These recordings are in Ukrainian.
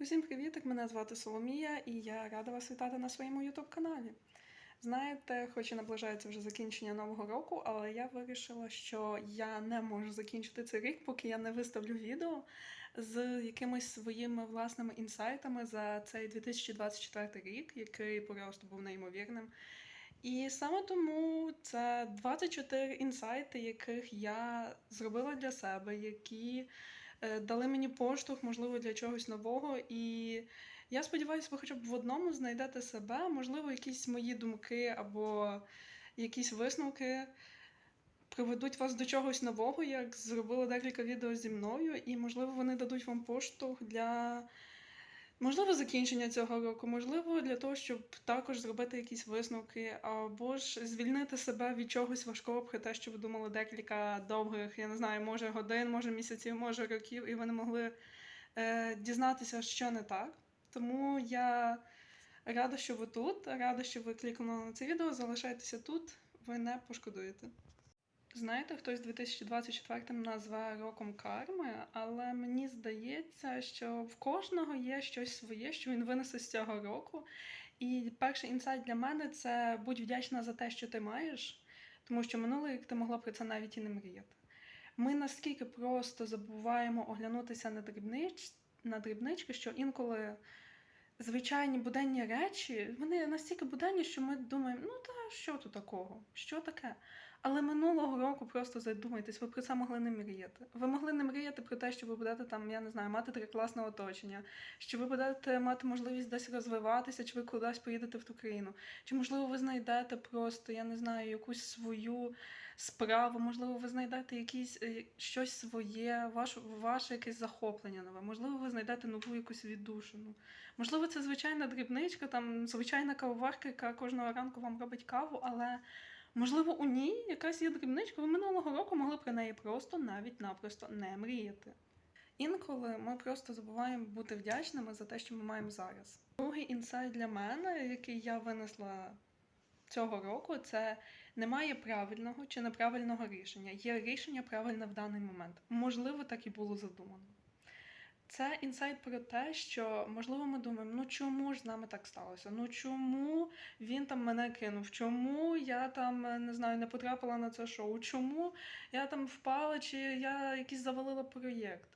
Усім привітик! Мене звати Соломія, і я рада вас вітати на своєму youtube каналі. Знаєте, хоч і наближається вже закінчення нового року, але я вирішила, що я не можу закінчити цей рік, поки я не виставлю відео з якимись своїми власними інсайтами за цей 2024 рік, який просто був неймовірним. І саме тому це 24 інсайти, яких я зробила для себе, які дали мені поштовх, можливо, для чогось нового. І я сподіваюся, ви хоча б в одному знайдете себе, можливо, якісь мої думки або якісь висновки приведуть вас до чогось нового, як зробила декілька відео зі мною, і, можливо, вони дадуть вам поштовх для. Можливо, закінчення цього року, можливо, для того, щоб також зробити якісь висновки, або ж звільнити себе від чогось важкого про те, що ви думали декілька довгих, я не знаю, може годин, може місяців, може років, і ви не могли е, дізнатися, що не так. Тому я рада, що ви тут, рада, що ви клікнули на це відео. Залишайтеся тут, ви не пошкодуєте. Знаєте, хтось 2024 назве роком карми, але мені здається, що в кожного є щось своє, що він винесе з цього року. І перший інсайт для мене це будь вдячна за те, що ти маєш, тому що минулий рік ти могла про це навіть і не мріяти. Ми наскільки просто забуваємо оглянутися на дрібнич... на дрібнички, що інколи звичайні буденні речі, вони настільки буденні, що ми думаємо, ну та що тут такого? Що таке? Але минулого року просто задумайтесь, ви про це могли не мріяти. Ви могли не мріяти про те, що ви будете там, я не знаю, мати таке класне оточення, що ви будете мати можливість десь розвиватися, чи ви кудись поїдете в ту країну. Чи, можливо, ви знайдете просто, я не знаю, якусь свою справу, можливо, ви знайдете якісь е, щось своє, ваш, ваше якесь захоплення нове, можливо, ви знайдете нову якусь віддушину. Можливо, це звичайна дрібничка, там звичайна кавоварка, яка кожного ранку вам робить каву, але. Можливо, у ній якась є дрібничка, ви минулого року могли про неї просто навіть напросто не мріяти. Інколи ми просто забуваємо бути вдячними за те, що ми маємо зараз. Другий інсайт для мене, який я винесла цього року, це немає правильного чи неправильного рішення. Є рішення правильне в даний момент. Можливо, так і було задумано. Це інсайт про те, що можливо ми думаємо, ну чому ж з нами так сталося? Ну чому він там мене кинув? Чому я там не знаю, не потрапила на це шоу? Чому я там впала, чи я якийсь завалила проєкт?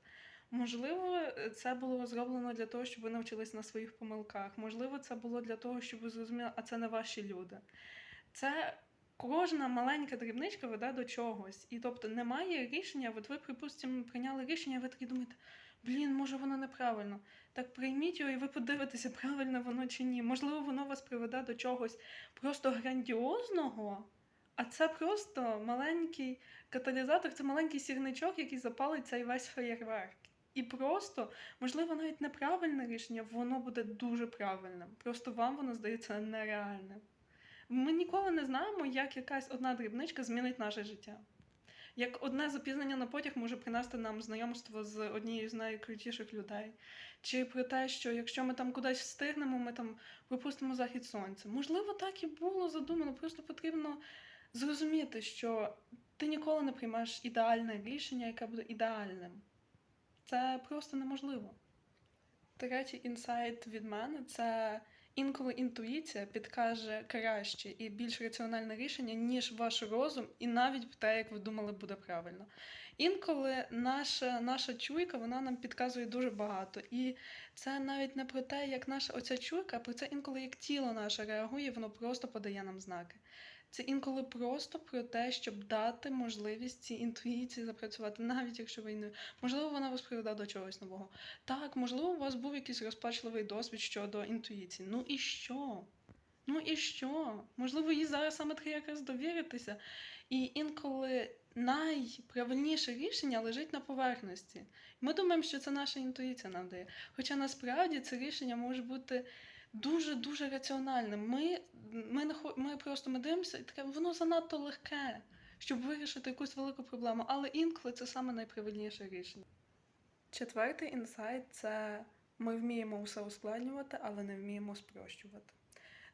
Можливо, це було зроблено для того, щоб ви навчились на своїх помилках. Можливо, це було для того, щоб ви зрозуміли, а це не ваші люди. Це кожна маленька дрібничка веде до чогось. І тобто немає рішення, от ви, припустимо, прийняли рішення, ви такі думаєте, блін, може воно неправильно. Так прийміть його, і ви подивитеся, правильно воно чи ні. Можливо, воно вас приведе до чогось просто грандіозного. А це просто маленький каталізатор, це маленький сірничок, який запалить цей весь феєрверк. І просто, можливо, навіть неправильне рішення, воно буде дуже правильним. Просто вам воно здається нереальним. Ми ніколи не знаємо, як якась одна дрібничка змінить наше життя. Як одне запізнення на потяг може принести нам знайомство з однією з найкрутіших людей, чи про те, що якщо ми там кудись встигнемо, ми там пропустимо захід сонця. Можливо, так і було задумано, просто потрібно зрозуміти, що ти ніколи не приймеш ідеальне рішення, яке буде ідеальним. Це просто неможливо. Третій інсайт від мене це інколи інтуїція підкаже краще і більш раціональне рішення, ніж ваш розум, і навіть те, як ви думали, буде правильно. Інколи наша наша чуйка вона нам підказує дуже багато. І це навіть не про те, як наша оця чуйка, а про це інколи як тіло наше реагує, воно просто подає нам знаки. Це інколи просто про те, щоб дати можливість цій інтуїції запрацювати, навіть якщо ви не можливо, вона вас приведе до чогось нового. Так, можливо, у вас був якийсь розпачливий досвід щодо інтуїції. Ну і що? Ну і що? Можливо, їй зараз саме треба якраз довіритися. І інколи найправильніше рішення лежить на поверхності. Ми думаємо, що це наша інтуїція нам дає. Хоча насправді це рішення може бути дуже-дуже раціональним. Ми ми, ми просто ми дивимося, і таке воно занадто легке, щоб вирішити якусь велику проблему. Але інколи це саме найправильніше рішення. Четвертий інсайт це ми вміємо усе ускладнювати, але не вміємо спрощувати.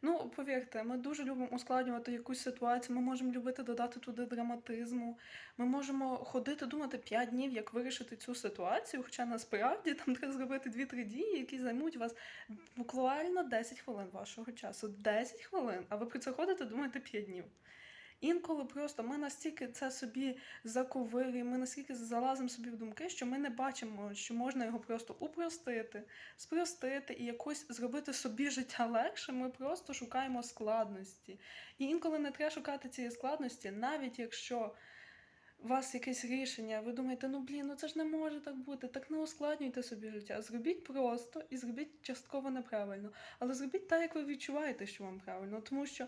Ну, повірте, ми дуже любимо ускладнювати якусь ситуацію, ми можемо любити додати туди драматизму. Ми можемо ходити, думати 5 днів, як вирішити цю ситуацію, хоча насправді там треба зробити 2-3 дії, які займуть вас буквально 10 хвилин вашого часу. 10 хвилин, а ви про це ходите, думаєте 5 днів. Інколи просто ми настільки це собі заковирюємо, ми настільки залазимо собі в думки, що ми не бачимо, що можна його просто упростити, спростити і якось зробити собі життя легше. Ми просто шукаємо складності. І інколи не треба шукати цієї складності, навіть якщо у вас якесь рішення, ви думаєте, ну блін, ну це ж не може так бути, так не ускладнюйте собі життя. Зробіть просто і зробіть частково неправильно. Але зробіть так, як ви відчуваєте, що вам правильно, тому що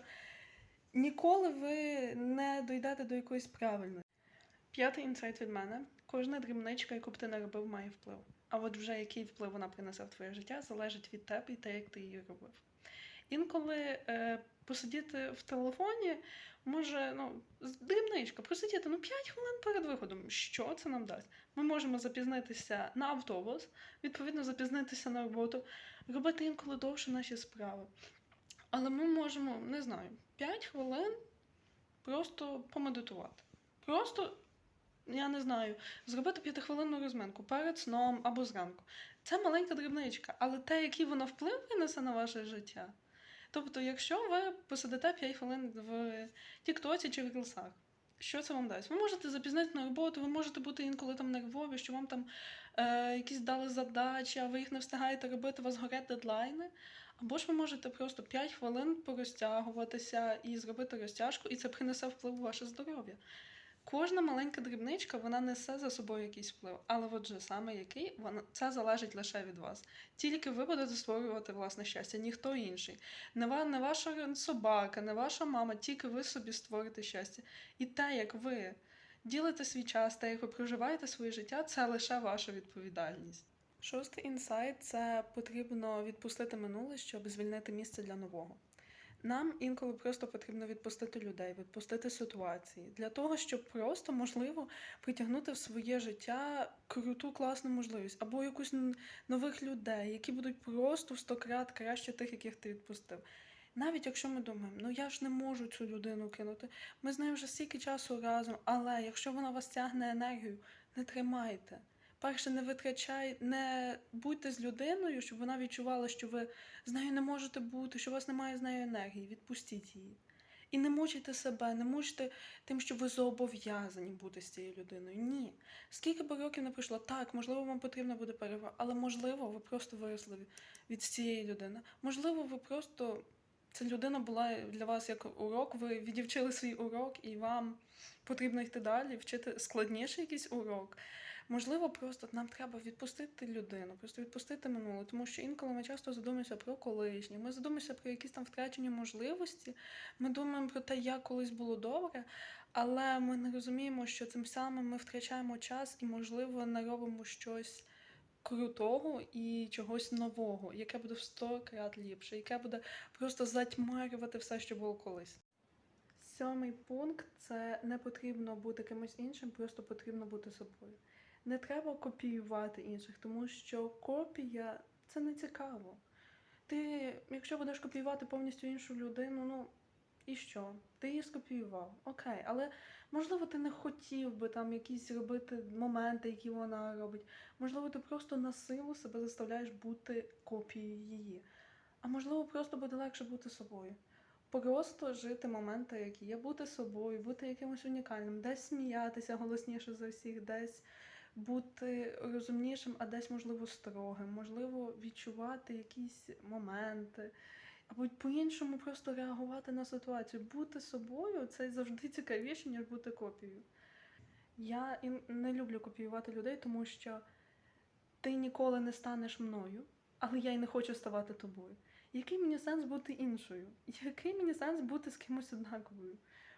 ніколи ви не дійдете до якоїсь правильної. П'ятий інсайт від мене: кожна дрібничка, яку б ти не робив, має вплив. А от вже який вплив вона принесе в твоє життя, залежить від тебе і те, як ти її робив. Інколи е, посидіти в телефоні може ну, дрібничка, просидіти ну, 5 хвилин перед виходом. Що це нам дасть? Ми можемо запізнитися на автобус, відповідно, запізнитися на роботу, робити інколи довше наші справи. Але ми можемо, не знаю, 5 хвилин просто помедитувати. Просто, я не знаю, зробити п'ятихвилинну розминку перед сном або зранку. Це маленька дрібничка, але те, який вона вплив принесе на ваше життя. Тобто, якщо ви посидите 5 хвилин в Тіктоці чи в Рілсах, що це вам дасть? Ви можете запізнити на роботу, ви можете бути інколи там нервові, що вам там е, якісь дали задачі, а ви їх не встигаєте робити, у вас горять дедлайни. Або ж ви можете просто 5 хвилин порозтягуватися і зробити розтяжку, і це принесе вплив у ваше здоров'я. Кожна маленька дрібничка вона несе за собою якийсь вплив, але от же саме який, вона, це залежить лише від вас. Тільки ви будете створювати власне щастя, ніхто інший. Не, ва, не ваша собака, не ваша мама, тільки ви собі створите щастя. І те, як ви ділите свій час, те, як ви проживаєте своє життя, це лише ваша відповідальність. Шостий інсайт це потрібно відпустити минуле, щоб звільнити місце для нового. Нам інколи просто потрібно відпустити людей, відпустити ситуації для того, щоб просто можливо притягнути в своє життя круту класну можливість або якусь нових людей, які будуть просто в сто крат краще тих, яких ти відпустив. Навіть якщо ми думаємо, ну я ж не можу цю людину кинути, ми з нею вже стільки часу разом, але якщо вона вас тягне енергію, не тримайте. Перше, не витрачай, не будьте з людиною, щоб вона відчувала, що ви з нею не можете бути, що у вас немає з нею енергії. Відпустіть її. І не мучайте себе, не мучте тим, що ви зобов'язані бути з цією людиною. Ні. Скільки би років не пройшло, так, можливо, вам потрібна буде перерва, але можливо, ви просто виросли від- цієї людини. Можливо, ви просто ця людина була для вас як урок, ви відівчили свій урок, і вам потрібно йти далі, вчити складніший якийсь урок. Можливо, просто нам треба відпустити людину, просто відпустити минуле, тому що інколи ми часто задумуємося про колишнє, ми задумуємося про якісь там втрачені можливості, ми думаємо про те, як колись було добре, але ми не розуміємо, що цим самим ми втрачаємо час і, можливо, не робимо щось крутого і чогось нового, яке буде в сто крат ліпше, яке буде просто затьмарювати все, що було колись. Сьомий пункт це не потрібно бути кимось іншим, просто потрібно бути собою. Не треба копіювати інших, тому що копія це не цікаво. Ти, якщо будеш копіювати повністю іншу людину, ну і що? Ти її скопіював. Окей, але можливо ти не хотів би там якісь робити моменти, які вона робить. Можливо, ти просто на силу себе заставляєш бути копією її. А можливо, просто буде легше бути собою. Просто жити моменти, які є, бути собою, бути якимось унікальним, десь сміятися голосніше за всіх, десь бути розумнішим, а десь, можливо, строгим, можливо, відчувати якісь моменти, або по-іншому просто реагувати на ситуацію. Бути собою це завжди цікавіше, ніж бути копією. Я не люблю копіювати людей, тому що ти ніколи не станеш мною, але я й не хочу ставати тобою. Який мені сенс бути іншою? Який мені сенс бути з кимось однаковою?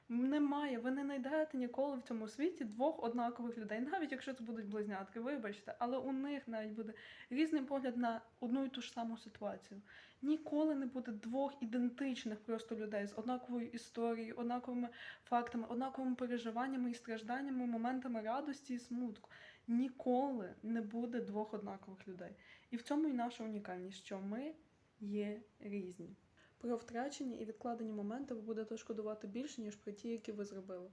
Немає, ви не знайдете ніколи в цьому світі двох однакових людей, навіть якщо це будуть близнятки, вибачте, але у них навіть буде різний погляд на одну і ту ж саму ситуацію. Ніколи не буде двох ідентичних просто людей з однаковою історією, однаковими фактами, однаковими переживаннями і стражданнями, моментами радості і смутку. Ніколи не буде двох однакових людей. І в цьому і наша унікальність, що ми є різні. Про втрачені і відкладені моменти ви будете шкодувати більше, ніж про ті, які ви зробили.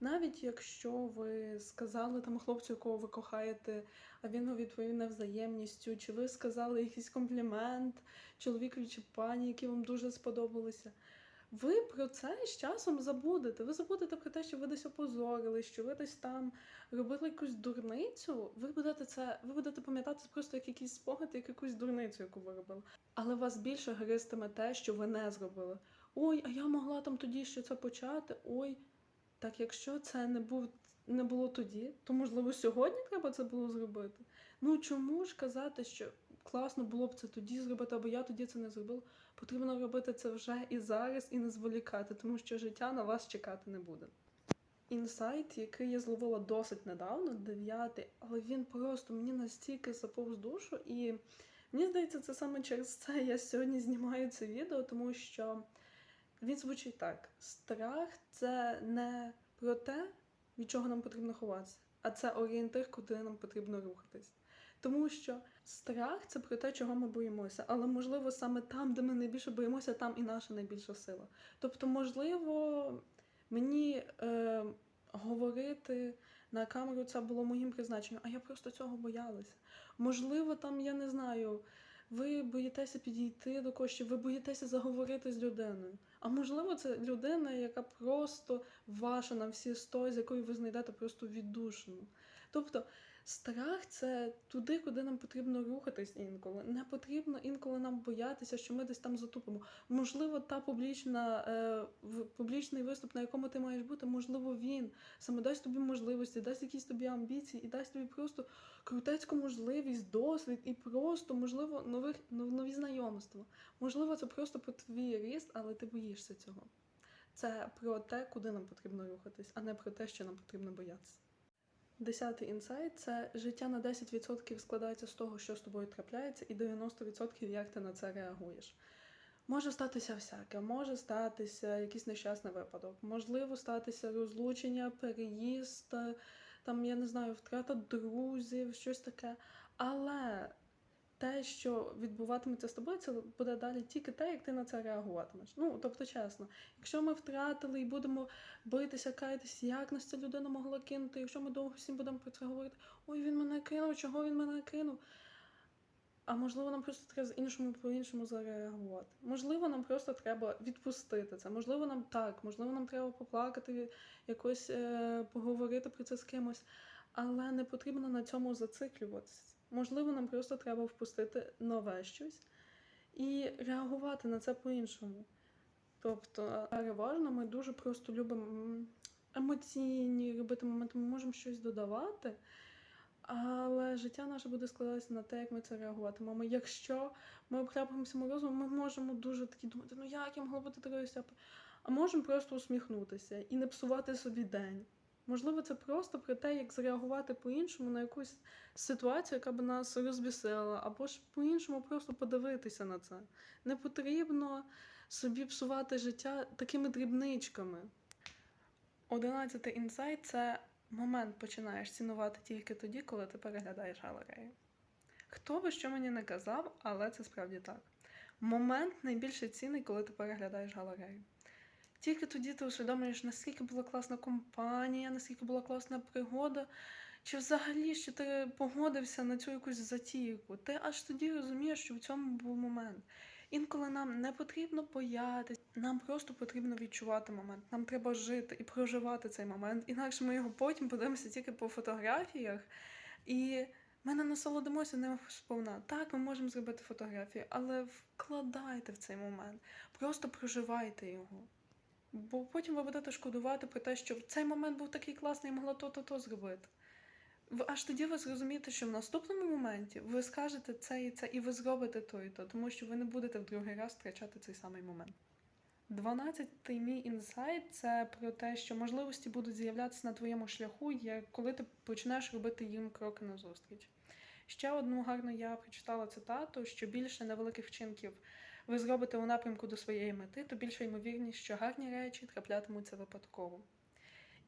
Навіть якщо ви сказали там хлопцю, якого ви кохаєте, а він вам відповів невзаємністю, чи ви сказали якийсь комплімент чоловікові чи пані, які вам дуже сподобалися. Ви про це з часом забудете. Ви забудете про те, що ви десь опозорили, що ви десь там робили якусь дурницю. Ви будете це, ви будете пам'ятати просто як якийсь спогад, як якусь дурницю, яку ви робили. Але вас більше гристиме те, що ви не зробили. Ой, а я могла там тоді ще це почати. Ой, так якщо це не був не було тоді, то можливо сьогодні треба це було зробити. Ну чому ж казати, що класно було б це тоді зробити, або я тоді це не зробила? Потрібно робити це вже і зараз, і не зволікати, тому що життя на вас чекати не буде. Інсайт, який я зловила досить недавно, дев'ятий, але він просто мені настільки заповз душу, і мені здається, це саме через це я сьогодні знімаю це відео, тому що він звучить так: страх це не про те, від чого нам потрібно ховатися, а це орієнтир, куди нам потрібно рухатись. Тому що страх це про те, чого ми боїмося, але можливо саме там, де ми найбільше боїмося, там і наша найбільша сила. Тобто, можливо, мені е, говорити на камеру це було моїм призначенням, а я просто цього боялася. Можливо, там я не знаю. Ви боїтеся підійти до чи ви боїтеся заговорити з людиною. А можливо, це людина, яка просто ваша на всі сто, з якою ви знайдете просто віддушину. Тобто страх це туди, куди нам потрібно рухатись інколи. Не потрібно інколи нам боятися, що ми десь там затупимо. Можливо, та публічна е, публічний виступ, на якому ти маєш бути, можливо, він саме дасть тобі можливості, дасть якісь тобі амбіції і дасть тобі просто крутецьку можливість, досвід і просто, можливо, нових нов- нові знайомства. Можливо, це просто про твій ріст, але ти боїшся цього. Це про те, куди нам потрібно рухатись, а не про те, що нам потрібно боятися. Десятий інсайт це життя на 10% складається з того, що з тобою трапляється, і 90% як ти на це реагуєш. Може статися всяке, може статися якийсь нещасний випадок, можливо, статися розлучення, переїзд, е, там, я не знаю, втрата друзів, щось таке. Але те, що відбуватиметься з тобою, це буде далі тільки те, як ти на це реагуватимеш. Ну, тобто, чесно, якщо ми втратили і будемо битися, каятися, як нас ця людина могла кинути, якщо ми довго всім будемо про це говорити, ой, він мене кинув, чого він мене кинув. А можливо, нам просто треба з іншому по-іншому зареагувати. Можливо, нам просто треба відпустити це. Можливо, нам так, можливо, нам треба поплакати, якось е, поговорити про це з кимось, але не потрібно на цьому зациклюватися. Можливо, нам просто треба впустити нове щось і реагувати на це по-іншому. Тобто, переважно ми дуже просто любимо емоційні робити моменти, ми можемо щось додавати, але життя наше буде складатися на те, як ми це реагуватимемо. Якщо ми обхляпаємося морозом, ми можемо дуже такі думати, ну як я могла бути такою сяпою? А можемо просто усміхнутися і не псувати собі день. Можливо, це просто про те, як зреагувати по-іншому на якусь ситуацію, яка б нас розбісила, або ж по-іншому просто подивитися на це. Не потрібно собі псувати життя такими дрібничками. Одинадцятий інсайт це момент починаєш цінувати тільки тоді, коли ти переглядаєш галерею. Хто би що мені не казав, але це справді так. Момент найбільше цінний, коли ти переглядаєш галерею. Тільки тоді ти усвідомлюєш, наскільки була класна компанія, наскільки була класна пригода, чи взагалі що ти погодився на цю якусь затійку. Ти аж тоді розумієш, що в цьому був момент. Інколи нам не потрібно боятися, нам просто потрібно відчувати момент. Нам треба жити і проживати цей момент. Інакше ми його потім подивимося тільки по фотографіях, і ми не насолодимося ним сповна. Так, ми можемо зробити фотографію, але вкладайте в цей момент, просто проживайте його. Бо потім ви будете шкодувати про те, що цей момент був такий класний, я могла то-то то зробити. Аж тоді ви зрозумієте, що в наступному моменті ви скажете це і це, і ви зробите то і то, тому що ви не будете в другий раз втрачати цей самий момент. Дванадцятий мій інсайт це про те, що можливості будуть з'являтися на твоєму шляху, як коли ти почнеш робити їм кроки назустріч. Ще одну гарну я прочитала цитату, що більше невеликих вчинків ви зробите у напрямку до своєї мети, то більше ймовірність, що гарні речі траплятимуться випадково.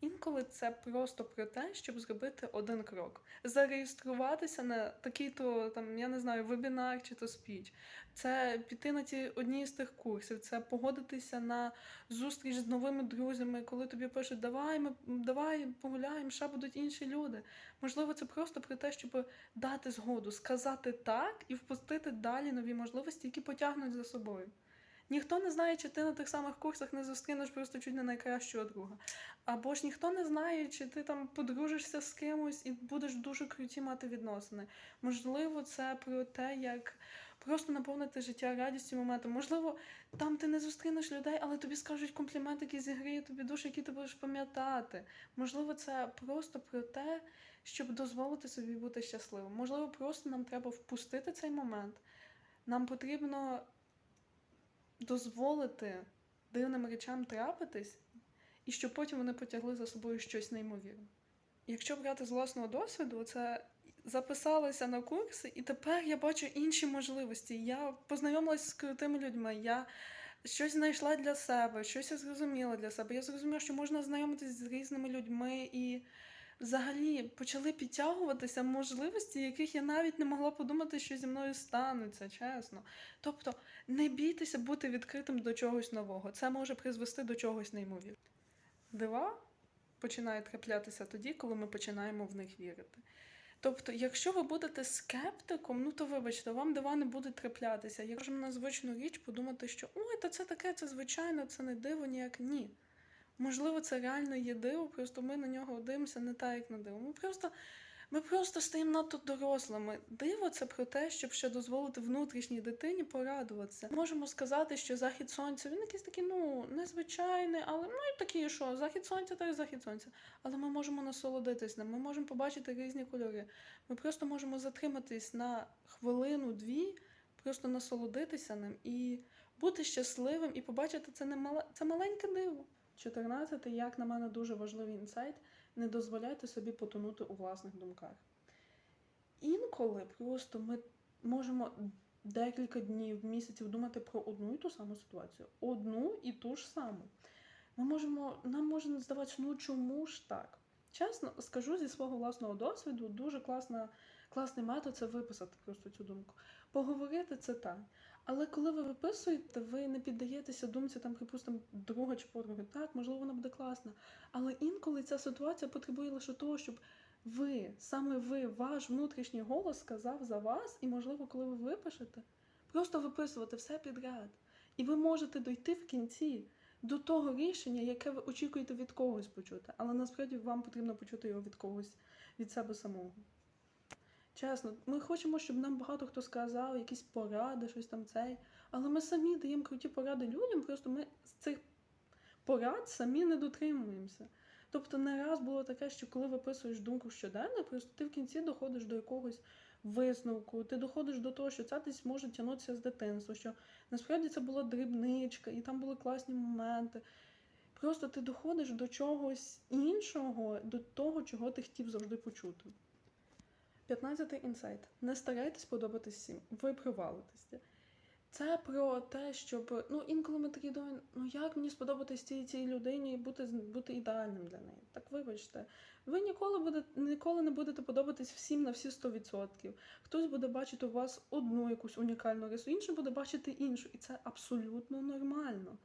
Інколи це просто про те, щоб зробити один крок. Зареєструватися на такий-то там, я не знаю, вебінар чи то спіч. Це піти на ті одні з тих курсів, це погодитися на зустріч з новими друзями, коли тобі пишуть, давай ми давай погуляємо, ще будуть інші люди. Можливо, це просто про те, щоб дати згоду, сказати так і впустити далі нові можливості, які потягнуть за собою. Ніхто не знає, чи ти на тих самих курсах не зустрінеш просто чуть не найкращого друга. Або ж ніхто не знає, чи ти там подружишся з кимось і будеш дуже круті мати відносини. Можливо, це про те, як просто наповнити життя радістю моментом. Можливо, там ти не зустрінеш людей, але тобі скажуть комплімент, який зігріє тобі душу, який ти будеш пам'ятати. Можливо, це просто про те, щоб дозволити собі бути щасливим. Можливо, просто нам треба впустити цей момент. Нам потрібно дозволити дивним речам трапитись, і щоб потім вони потягли за собою щось неймовірне. Якщо брати з власного досвіду, це записалася на курси, і тепер я бачу інші можливості. Я познайомилася з крутими людьми. Я щось знайшла для себе, щось я зрозуміла для себе. Я зрозуміла, що можна знайомитися з різними людьми і взагалі почали підтягуватися можливості, яких я навіть не могла подумати, що зі мною стануться, чесно. Тобто не бійтеся бути відкритим до чогось нового. Це може призвести до чогось неймовірного. Дива починають траплятися тоді, коли ми починаємо в них вірити. Тобто, якщо ви будете скептиком, ну то вибачте, вам дива не будуть траплятися. Як можемо на звичну річ подумати, що ой, та це таке, це звичайно, це не диво ніяк ні. Можливо, це реально є диво, просто ми на нього дивимося не так, як на диво. Ми просто, ми просто стаємо надто дорослими. Диво це про те, щоб ще дозволити внутрішній дитині порадуватися. Можемо сказати, що захід сонця він якийсь такий, ну, незвичайний, але ну і такий, що захід сонця, то і захід сонця. Але ми можемо насолодитись ним, ми можемо побачити різні кольори. Ми просто можемо затриматись на хвилину-дві, просто насолодитися ним і бути щасливим, і побачити це не мале, це маленьке диво. 14. Як на мене, дуже важливий інсайт. Не дозволяйте собі потонути у власних думках. Інколи просто ми можемо декілька днів, місяців думати про одну і ту саму ситуацію. Одну і ту ж саму. Ми можемо, нам може здаватися, ну чому ж так? Чесно, скажу зі свого власного досвіду, дуже класна, класний метод це виписати просто цю думку. Поговорити це так. Але коли ви виписуєте, ви не піддаєтеся думці, там, припустимо, друга чи подруги. Так, можливо, вона буде класна. Але інколи ця ситуація потребує лише того, щоб ви, саме ви, ваш внутрішній голос сказав за вас, і, можливо, коли ви випишете, просто виписувати все підряд. І ви можете дойти в кінці до того рішення, яке ви очікуєте від когось почути. Але насправді вам потрібно почути його від когось, від себе самого. Чесно, ми хочемо, щоб нам багато хто сказав, якісь поради, щось там цей. Але ми самі даємо круті поради людям, просто ми з цих порад самі не дотримуємося. Тобто не раз було таке, що коли виписуєш думку щоденно, просто ти в кінці доходиш до якогось висновку, ти доходиш до того, що це десь може тягнутися з дитинства, що насправді це була дрібничка, і там були класні моменти. Просто ти доходиш до чогось іншого, до того, чого ти хотів завжди почути. 15 інсайт. Не старайтесь подобатись всім, ви провалитеся. Це про те, щоб. Ну, інколи ми такі думаємо, ну як мені сподобатись цій цій людині і бути, бути ідеальним для неї. Так вибачте, ви ніколи будете, ніколи не будете подобатись всім на всі 100%. Хтось буде бачити у вас одну якусь унікальну рису, інший буде бачити іншу. І це абсолютно нормально.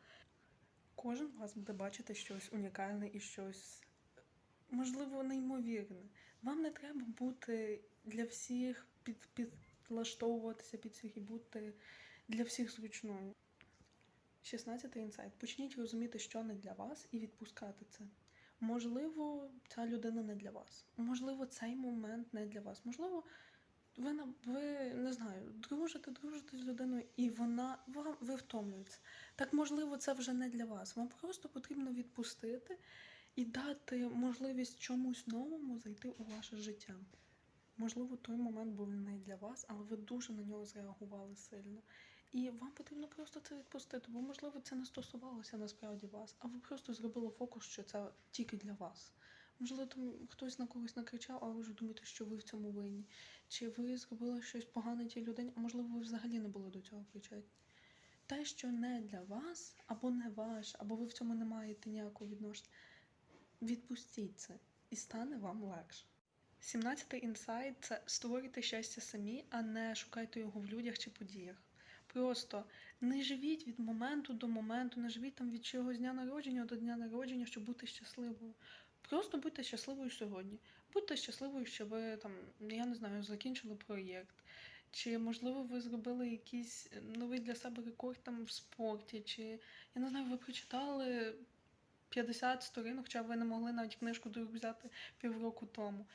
Кожен вас буде бачити щось унікальне і щось, можливо, неймовірне. Вам не треба бути для всіх під, підлаштовуватися під всіх і бути для всіх зручною. 16 інсайт. Почніть розуміти, що не для вас, і відпускати це. Можливо, ця людина не для вас. Можливо, цей момент не для вас. Можливо, ви ви не знаю, дружите, дружите з людиною, і вона вам ви втомлюєтеся. Так можливо, це вже не для вас. Вам просто потрібно відпустити і дати можливість чомусь новому зайти у ваше життя. Можливо, той момент був не для вас, але ви дуже на нього зреагували сильно. І вам потрібно просто це відпустити, бо, можливо, це не стосувалося насправді вас, а ви просто зробили фокус, що це тільки для вас. Можливо, там хтось на когось накричав, а ви вже думаєте, що ви в цьому винні. Чи ви зробили щось погане тій людині, а можливо, ви взагалі не були до цього причетні. Те, що не для вас, або не ваш, або ви в цьому не маєте ніякого відношення, Відпустіть це, і стане вам легше. 17-й інсайт це створюйте щастя самі, а не шукайте його в людях чи подіях. Просто не живіть від моменту до моменту, не живіть там від чогось дня народження до дня народження, щоб бути щасливою. Просто будьте щасливою сьогодні. Будьте щасливою, що ви там, я не знаю, закінчили проєкт. Чи можливо ви зробили якийсь новий для себе рекорд там в спорті, чи я не знаю, ви прочитали 50 сторінок, хоча ви не могли навіть книжку взяти півроку тому.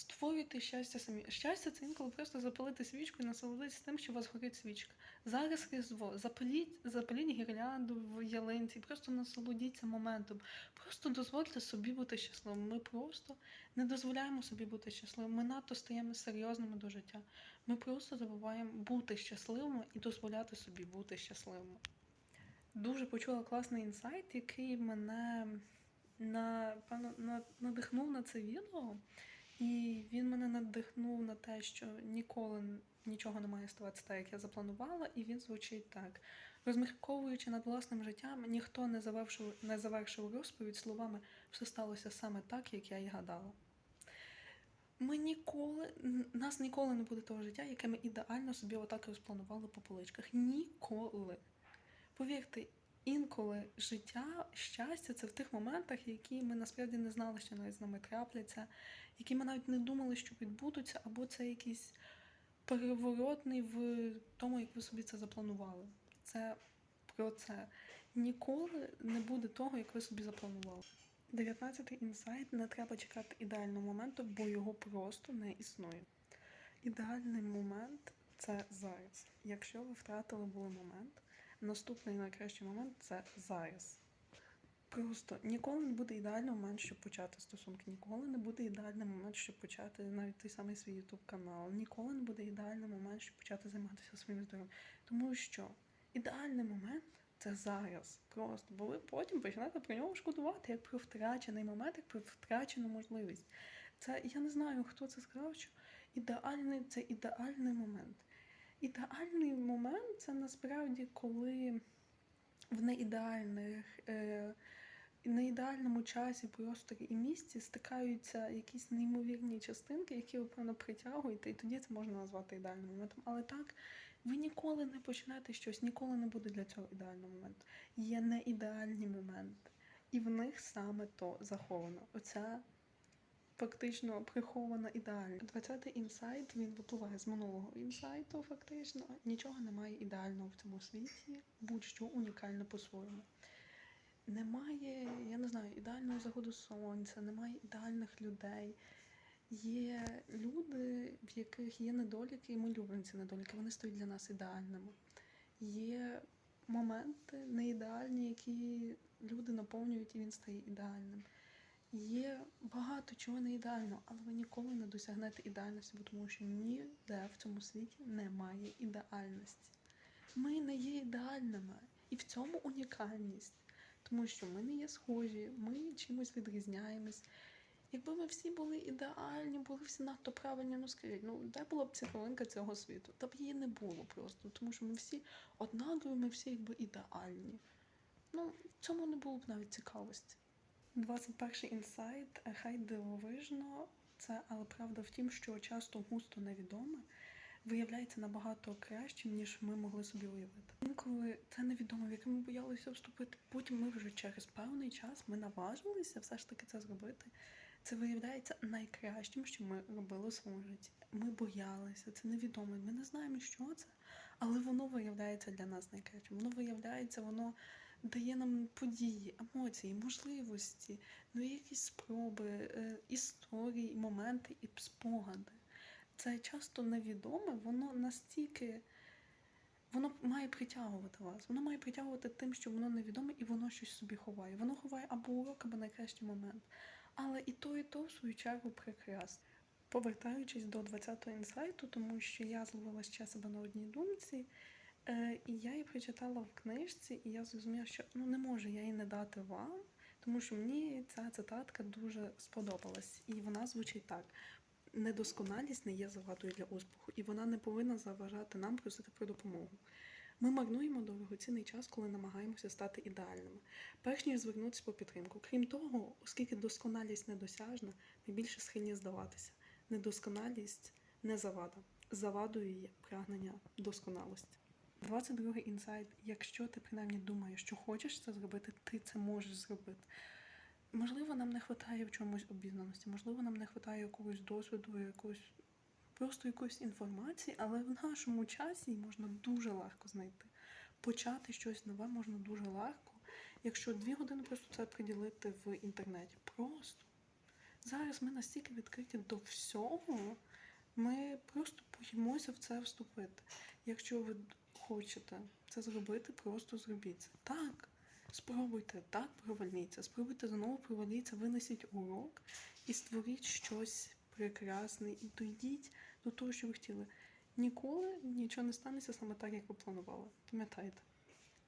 Створюйте щастя самі. Щастя це інколи просто запалити свічку і насолодитися тим, що у вас горить свічка. Зараз різдво. Запаліть, запаліть гірлянду в ялинці, просто насолодіться моментом. Просто дозвольте собі бути щасливим. Ми просто не дозволяємо собі бути щасливими. Ми надто стаємо серйозними до життя. Ми просто забуваємо бути щасливими і дозволяти собі бути щасливими. Дуже почула класний інсайт, який мене напевно на- надихнув на це відео. І він мене надихнув на те, що ніколи нічого не має ставатися так, як я запланувала, і він звучить так. Розмірковуючи над власним життям, ніхто не завершив, не завершив розповідь словами все сталося саме так, як я і гадала. Ми ніколи, нас ніколи не буде того життя, яке ми ідеально собі отак розпланували по поличках. Ніколи. Повірте, інколи життя, щастя це в тих моментах, які ми насправді не знали, що навіть з нами трапляться, які ми навіть не думали, що відбудуться, або це якийсь переворотний в тому, як ви собі це запланували. Це про це. Ніколи не буде того, як ви собі запланували. 19-й інсайт не треба чекати ідеального моменту, бо його просто не існує. Ідеальний момент це зараз. Якщо ви втратили були момент, наступний найкращий момент це зараз. Просто ніколи не буде ідеальний момент, щоб почати стосунки. Ніколи не буде ідеальний момент, щоб почати навіть той самий свій YouTube канал. Ніколи не буде ідеальний момент, щоб почати займатися своїм здоров'ям. Тому що ідеальний момент це зараз. Просто, бо ви потім почнете про нього шкодувати, як про втрачений момент, як про втрачену можливість. Це я не знаю, хто це сказав, що ідеальний це ідеальний момент. Ідеальний момент це насправді коли в неідеальних, е, неідеальному часі, просторі і місці стикаються якісь неймовірні частинки, які ви певно притягуєте, і тоді це можна назвати ідеальним моментом. Але так, ви ніколи не почнете щось, ніколи не буде для цього ідеального моменту. Є неідеальні моменти, і в них саме то заховано. Оця фактично прихована ідеальність. 20-й інсайт він випливає з минулого інсайту, фактично. Нічого немає ідеального в цьому світі, будь-що унікальне по-своєму. Немає, я не знаю, ідеального заходу сонця, немає ідеальних людей. Є люди, в яких є недоліки, і ми любимо ці недоліки. Вони стають для нас ідеальними. Є моменти неідеальні, які люди наповнюють, і він стає ідеальним. Є багато чого не ідеально, але ви ніколи не досягнете ідеальності, бо тому що ніде в цьому світі немає ідеальності. Ми не є ідеальними, і в цьому унікальність, тому що ми не є схожі, ми чимось відрізняємось. Якби ми всі були ідеальні, були всі надто правильні, ну скажіть, ну де була б цікавинка цього світу? Та б її не було просто, тому що ми всі однакові, ми всі якби ідеальні. Ну, в цьому не було б навіть цікавості. 21 інсайт, е, хай дивовижно, це але правда в тім, що часто густо невідоме виявляється набагато кращим, ніж ми могли собі уявити. Інколи це невідоме, в яке ми боялися вступити. Потім ми вже через певний час ми наважилися все ж таки це зробити. Це виявляється найкращим, що ми робили у своєму житті. Ми боялися, це невідоме. Ми не знаємо, що це, але воно виявляється для нас найкращим. Воно виявляється, воно дає нам події, емоції, можливості, ну якісь спроби, е, історії, моменти і спогади. Це часто невідоме, воно настільки. Воно має притягувати вас. Воно має притягувати тим, що воно невідоме і воно щось собі ховає. Воно ховає або урок, або найкращий момент. Але і то, і то, в свою чергу, прекрасно. Повертаючись до 20-го інсайту, тому що я зловила ще себе на одній думці, і я її прочитала в книжці, і я зрозуміла, що ну не можу я її не дати вам, тому що мені ця цитатка дуже сподобалась. І вона звучить так: недосконалість не є завадою для успіху, і вона не повинна заважати нам просити про допомогу. Ми марнуємо дорогоцінний час, коли намагаємося стати ідеальними, перш ніж звернутися по підтримку. Крім того, оскільки досконалість недосяжна, ми більше схильні здаватися. Недосконалість не завада. Завадою є прагнення досконалості. 22 інсайт. Якщо ти принаймні думаєш, що хочеш це зробити, ти це можеш зробити. Можливо, нам не вистачає в чомусь обізнаності, можливо, нам не вистачає якогось досвіду, якогось просто якоїсь інформації, але в нашому часі можна дуже легко знайти. Почати щось нове можна дуже легко, якщо дві години просто це приділити в інтернеті. Просто зараз ми настільки відкриті до всього, ми просто боїмося в це вступити. Якщо ви хочете це зробити, просто зробіть це. Так, спробуйте, так проваліться, спробуйте знову проваліться, винесіть урок і створіть щось прекрасне, і дійдіть до того, що ви хотіли. Ніколи нічого не станеться саме так, як ви планували. Пам'ятайте,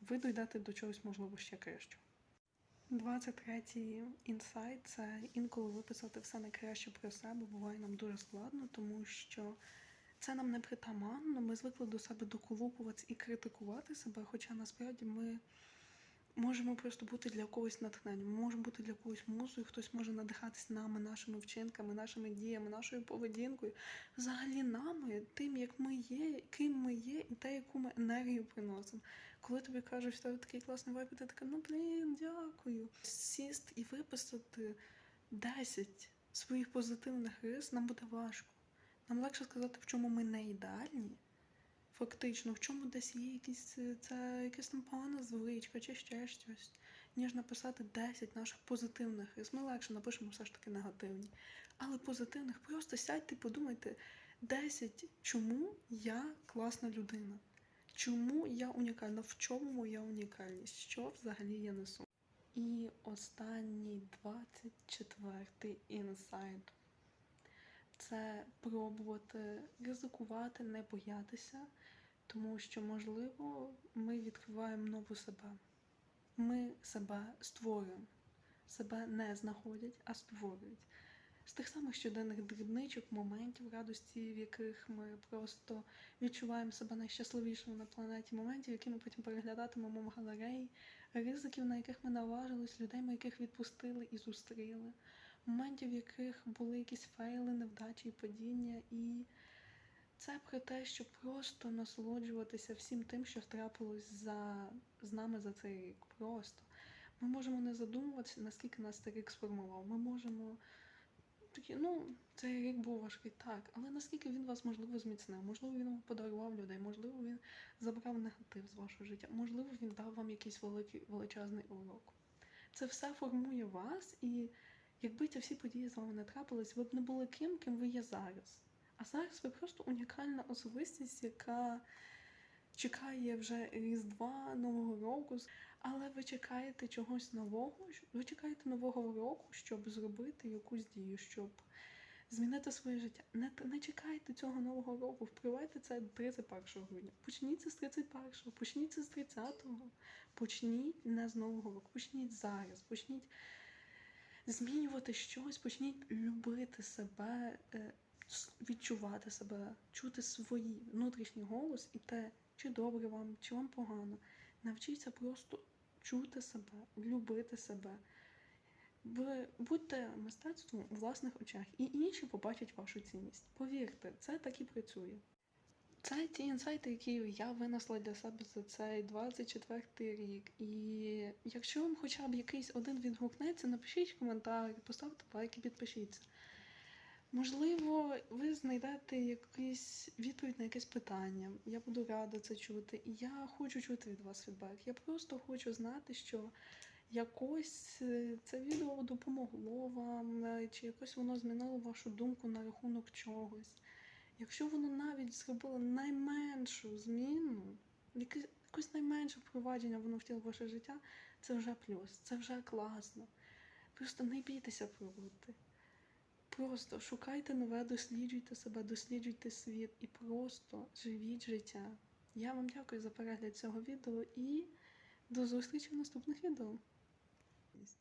ви дійдете до чогось, можливо, ще кращого. 23-й інсайт це інколи виписати все найкраще про себе буває нам дуже складно, тому що це нам не притаманно. Ми звикли до себе доколупуватися і критикувати себе, хоча насправді ми можемо просто бути для когось натхненням, ми можемо бути для когось музою, хтось може надихатись нами, нашими вчинками, нашими діями, нашою поведінкою, взагалі нами, тим, як ми є, ким ми є, і те, яку ми енергію приносимо. Коли тобі кажуть, що такий класний вайб, ти така, ну блін, дякую. Сіст і виписати 10 своїх позитивних рис нам буде важко. Нам легше сказати, в чому ми не ідеальні. Фактично, в чому десь є якісь це якась погана звичка чи ще щось, ніж написати 10 наших позитивних. Ми легше напишемо все ж таки негативні. Але позитивних просто сядьте і подумайте 10, чому я класна людина. Чому я унікальна? В чому моя унікальність? Що взагалі я несу? І останній 24-й інсайт. Це пробувати ризикувати, не боятися, тому що, можливо, ми відкриваємо нову себе. Ми себе створюємо, себе не знаходять, а створюють. З тих самих щоденних дрібничок, моментів радості, в яких ми просто відчуваємо себе найщасливішими на планеті, моментів, які ми потім переглядатимемо в галереї, ризиків, на яких ми наважились, людей, ми яких відпустили і зустріли, моментів, в яких були якісь фейли, невдачі і падіння. І це про те, щоб просто насолоджуватися всім тим, що трапилось за, з нами за цей рік. Просто ми можемо не задумуватися, наскільки нас цей рік сформував. Ми можемо такі, ну, цей рік був важкий, так, але наскільки він вас можливо зміцнив, можливо, він подарував людей, можливо, він забрав негатив з вашого життя, можливо, він дав вам якийсь великий величезний урок. Це все формує вас, і якби ці всі події з вами не трапились, ви б не були ким, ким ви є зараз. А зараз ви просто унікальна особистість, яка чекає вже Різдва, Нового року, але ви чекаєте чогось нового, ви чекаєте нового року, щоб зробити якусь дію, щоб змінити своє життя. Не, не чекайте цього нового року, впливайте це 31 грудня. Почніться з 31-го, почніться з 30-го, почніть не з нового року, почніть зараз, почніть змінювати щось, почніть любити себе, е, відчувати себе, чути свій внутрішній голос і те, чи добре вам, чи вам погано. Навчіться просто чути себе, любити себе. Ви будьте мистецтвом у власних очах, і інші побачать вашу цінність. Повірте, це так і працює. Це ті інсайти, які я винесла для себе за цей 24 рік. І якщо вам хоча б якийсь один відгукнеться, напишіть коментар, поставте лайк і підпишіться. Можливо, ви знайдете якийсь відповідь на якесь питання. Я буду рада це чути. І я хочу чути від вас фідбек. Я просто хочу знати, що якось е, це відео допомогло вам, е, чи якось воно змінило вашу думку на рахунок чогось. Якщо воно навіть зробило найменшу зміну, яке- якось найменше впровадження воно втіло в ваше життя, це вже плюс, це вже класно. Просто не бійтеся пробувати. Просто шукайте нове, досліджуйте себе, досліджуйте світ і просто живіть життя. Я вам дякую за перегляд цього відео і до зустрічі в наступних відео.